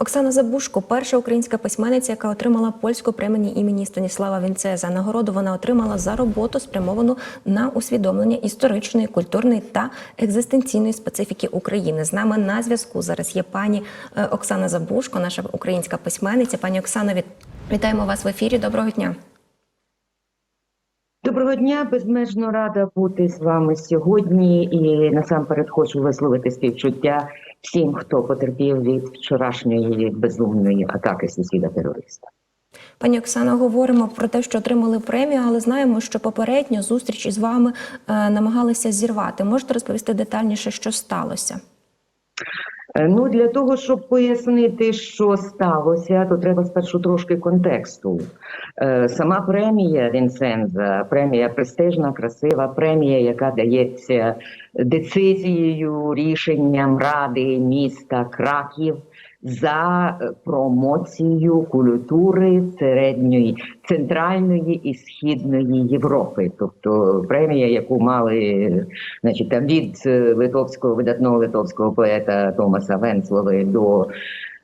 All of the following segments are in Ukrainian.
Оксана Забушко, перша українська письменниця, яка отримала польську премію імені Станіслава Вінцеза. Нагороду вона отримала за роботу, спрямовану на усвідомлення історичної, культурної та екзистенційної специфіки України. З нами на зв'язку зараз є пані е, Оксана Забушко, наша українська письменниця. Пані Оксано, від... вітаємо вас в ефірі. Доброго дня. Доброго дня, безмежно рада бути з вами сьогодні. І насамперед хочу висловити співчуття всім, хто потерпів від вчорашньої безумної атаки сусіда терориста. Пані Оксано, говоримо про те, що отримали премію, але знаємо, що попередньо зустріч із вами е, намагалися зірвати. Можете розповісти детальніше, що сталося? Е, Ну для того, щоб пояснити, що сталося, то треба спершу трошки контексту. Е, Сама премія Вінсенза, премія престижна, красива, премія, яка дається децизією, рішенням ради міста Краків за е, промоцію культури середньої, центральної і східної Європи, тобто премія, яку мали значить, там від е, литовського видатного литовського поета Томаса Венцлови до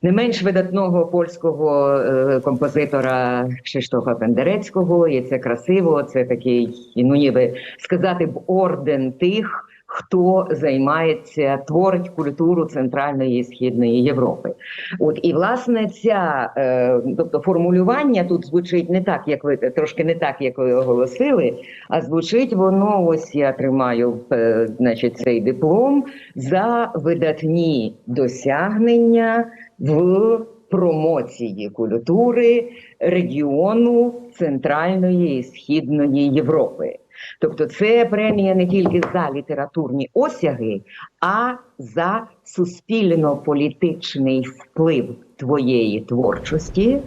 не менш видатного польського е, композитора Кшиштофа Пендерецького. І це красиво. Це такий, ну ніби сказати б орден тих. Хто займається, творить культуру Центральної і Східної Європи? От і власне ця, е, тобто формулювання тут звучить не так, як ви трошки не так, як ви оголосили, а звучить воно. Ось я тримаю е, значить, цей диплом за видатні досягнення в промоції культури регіону Центральної і Східної Європи. Тобто, це премія не тільки за літературні осяги, а за суспільно-політичний вплив твоєї творчості.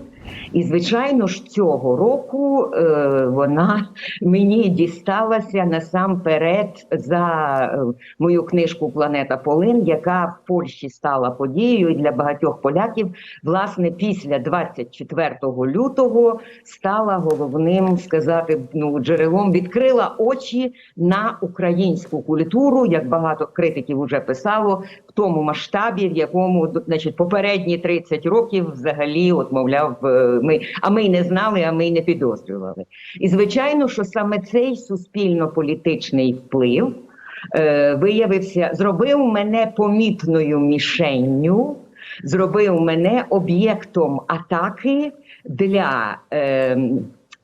І, звичайно ж, цього року е, вона мені дісталася насамперед за е, мою книжку Планета Полин, яка в Польщі стала подією і для багатьох поляків, власне, після 24 лютого стала головним сказати ну, джерелом, відкрила очі на українську культуру, як багато критиків вже писало, в тому масштабі, в якому значить, попередні 30 років взагалі, от мовляв, е, ми а ми й не знали, а ми й не підозрювали. І звичайно, що саме цей суспільно-політичний вплив е, виявився, зробив мене помітною мішенню, зробив мене об'єктом атаки для е,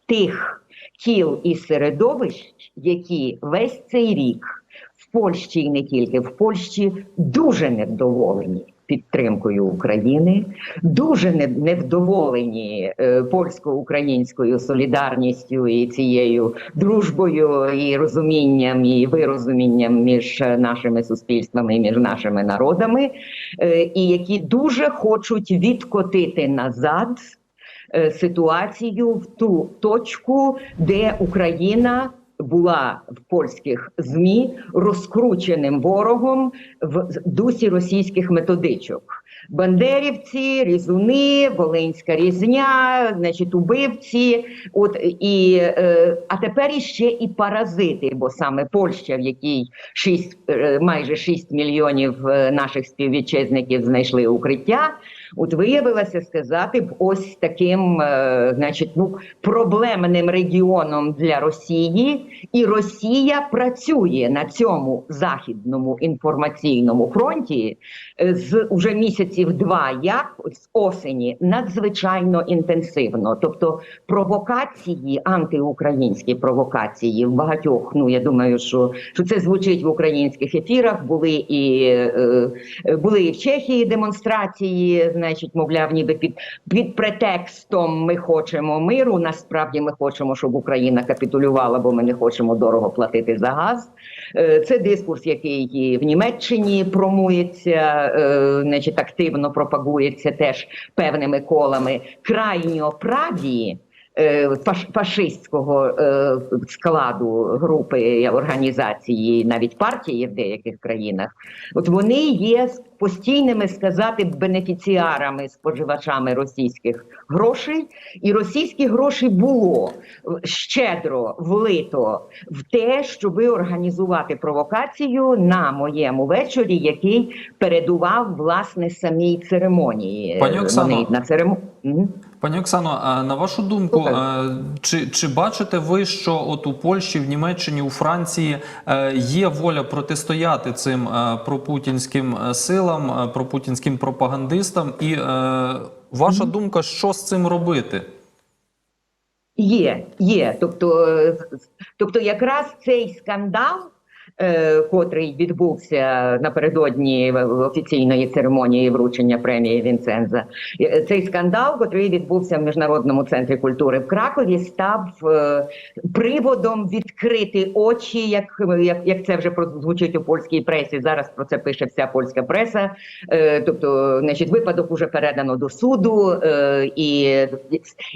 тих кіл і середовищ, які весь цей рік в Польщі і не тільки в Польщі дуже невдоволені підтримкою України, дуже не- невдоволені е, польсько-українською солідарністю і цією дружбою і розумінням і вирозумінням між нашими суспільствами і між нашими народами, е, і які дуже хочуть відкотити назад е, ситуацію в ту точку, де Україна була в польських змі розкрученим ворогом в дусі російських методичок. Бандерівці, різуни, Волинська різня, значить, убивці. От і е, а тепер іще і паразити, бо саме Польща, в якій 6, е, майже 6 мільйонів е, наших співвітчизників знайшли укриття. От виявилося сказати б ось таким, значить, ну проблемним регіоном для Росії, і Росія працює на цьому західному інформаційному фронті з уже місяців два, як з осені, надзвичайно інтенсивно. Тобто провокації, антиукраїнські провокації в багатьох. Ну я думаю, що, що це звучить в українських ефірах. Були і е, були і в Чехії демонстрації, значить, мовляв, ніби під, під претекстом ми хочемо миру. Насправді ми хочемо, щоб Україна капітулювала, бо ми не хочемо дорого платити за газ. Е, Це дискурс, який в Німеччині промується, е, значить, активно пропагується теж певними колами. Крайньо праві фашистського е, складу групи організації, навіть партії в деяких країнах, от вони є постійними сказати бенефіціарами, споживачами російських грошей, і російські гроші було щедро влито в те, щоб організувати провокацію на моєму вечорі, який передував власне самій церемонії. Пані Оксано. На церемонії. Пані Оксано, а на вашу думку, е, чи, чи бачите ви, що от у Польщі, в Німеччині, у Франції е, є воля протистояти цим е, пропутінським силам, пропутінським пропагандистам? І ваша думка, що з цим робити? Є, є. Тобто, тобто якраз цей скандал, котрий відбувся напередодні офіційної церемонії вручення премії Вінценза, е, цей скандал, котрий відбувся в Міжнародному центрі культури в Кракові, став е, приводом відкрити очі, як, як, це вже прозвучить у польській пресі. Зараз про це пише вся польська преса. Е, тобто, значить, випадок уже передано до суду е, і,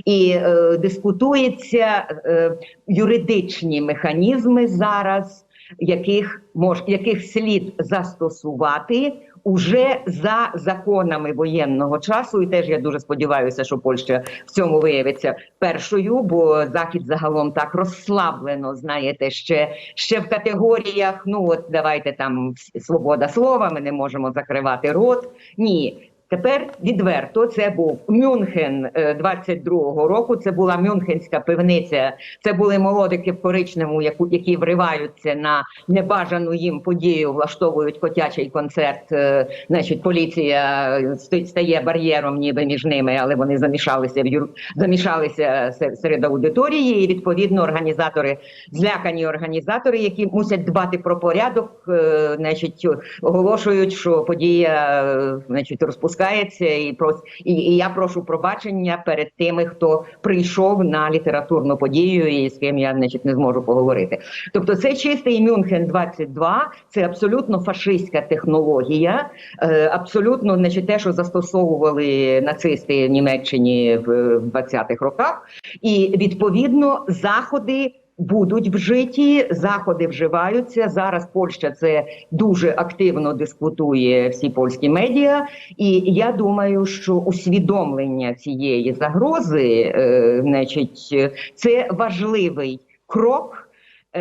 і е, дискутується е, юридичні механізми зараз, яких мож, яких слід застосувати. Уже за законами воєнного часу, і теж я дуже сподіваюся, що Польща в цьому виявиться першою, бо захід загалом так розслаблено, знаєте, ще ще в категоріях. Ну от давайте там свобода слова, ми не можемо закривати рот. Ні. Тепер відверто це був Мюнхен е, 22-го року. Це була Мюнхенська пивниця. Це були молодики в коричневому, яку які вриваються на небажану їм подію, влаштовують котячий концерт. Е, Значить, поліція сто- стає бар'єром, ніби між ними, але вони замішалися в юр... замішалися серед аудиторії. І відповідно організатори, злякані організатори, які мусять дбати про порядок, е, значить, оголошують, що подія е, значить, розпускається, і, прос... і, і я прошу пробачення перед тими, хто прийшов на літературну подію і з ким я значить, не зможу поговорити. Тобто, це чистий Мюнхен 22 це абсолютно фашистська технологія, е, абсолютно значить, те, що застосовували нацисти в Німеччині в 20-х роках, і відповідно заходи. Будуть вжиті, заходи вживаються. Зараз Польща це дуже активно дискутує всі польські медіа, і я думаю, що усвідомлення цієї загрози, е, значить, це важливий крок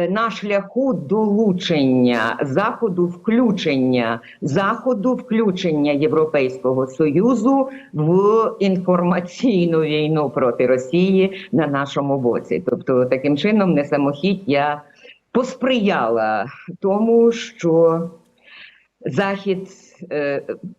на шляху долучення заходу, включення заходу, включення Європейського союзу в інформаційну війну проти Росії на нашому боці. Тобто, таким чином, не самохідь я посприяла тому, що Захід, е,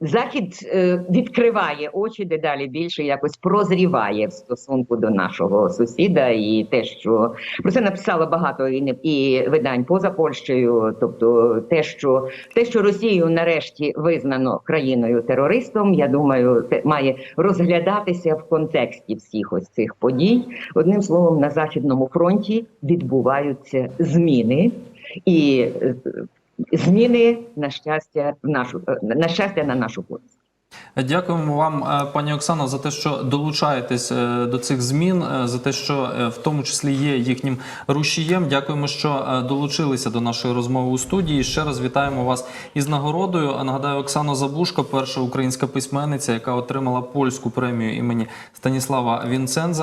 Захід е, відкриває очі дедалі більше, якось прозріває в стосунку до нашого сусіда, і те, що про це написало багато і, видань поза Польщею. Тобто, те, що те, що Росію нарешті визнано країною терористом, я думаю, те має розглядатися в контексті всіх ось цих подій. Одним словом, на західному фронті відбуваються зміни і. Зміни на щастя в нашу е, на щастя на нашу користь. Дякуємо вам, е, пані Оксано, за те, що долучаєтесь е, до цих змін, за те, що в тому числі є їхнім рушієм. Дякуємо, що долучилися до нашої розмови у студії. Ще раз вітаємо вас із нагородою. А Нагадаю, Оксана Забушко, перша українська письменниця, яка отримала польську премію імені Станіслава Вінценза.